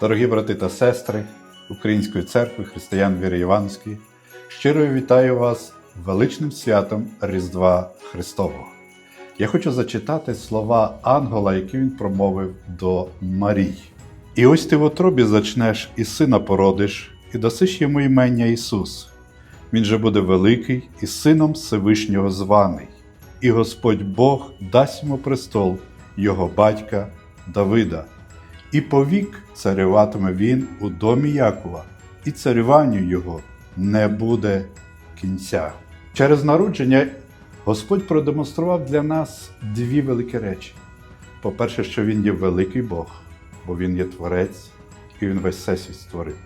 Дорогі брати та сестри Української церкви Християн Віри Іванської, щиро вітаю вас величним святом Різдва Христового. Я хочу зачитати слова ангела, які він промовив до Марії. І ось ти в отробі зачнеш і сина породиш, і дасиш йому імення Ісус. Він же буде великий і сином Всевишнього званий, і Господь Бог дасть йому престол його батька Давида. І повік царюватиме він у домі Якова, і царюванню його не буде кінця. Через народження Господь продемонстрував для нас дві великі речі. По-перше, що Він є великий Бог, бо Він є Творець, і Він весь всесвіт створив.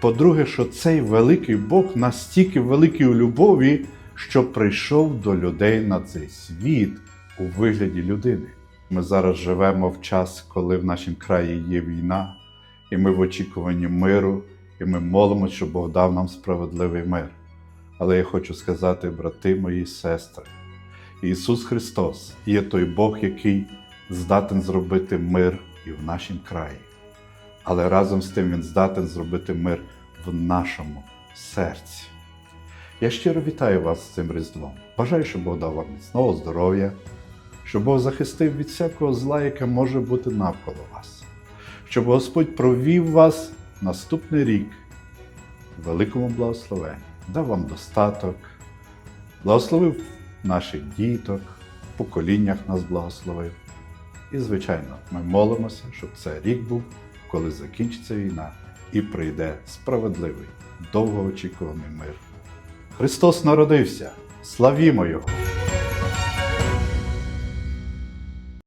По-друге, що цей великий Бог настільки великий у любові, що прийшов до людей на цей світ у вигляді людини. Ми зараз живемо в час, коли в нашому краї є війна, і ми в очікуванні миру, і ми молимося, щоб Бог дав нам справедливий мир. Але я хочу сказати, брати мої сестри, Ісус Христос є той Бог, який здатен зробити мир і в нашому краї. Але разом з тим Він здатен зробити мир в нашому серці. Я щиро вітаю вас з цим Різдвом. Бажаю, щоб Бог дав вам міцного здоров'я, щоб Бог захистив від всякого зла, яке може бути навколо вас, щоб Господь провів вас наступний рік в великому благословенні, дав вам достаток, благословив наших діток, в поколіннах нас благословив. І, звичайно, ми молимося, щоб цей рік був, коли закінчиться війна і прийде справедливий, довгоочікуваний мир. Христос народився! Славімо Його!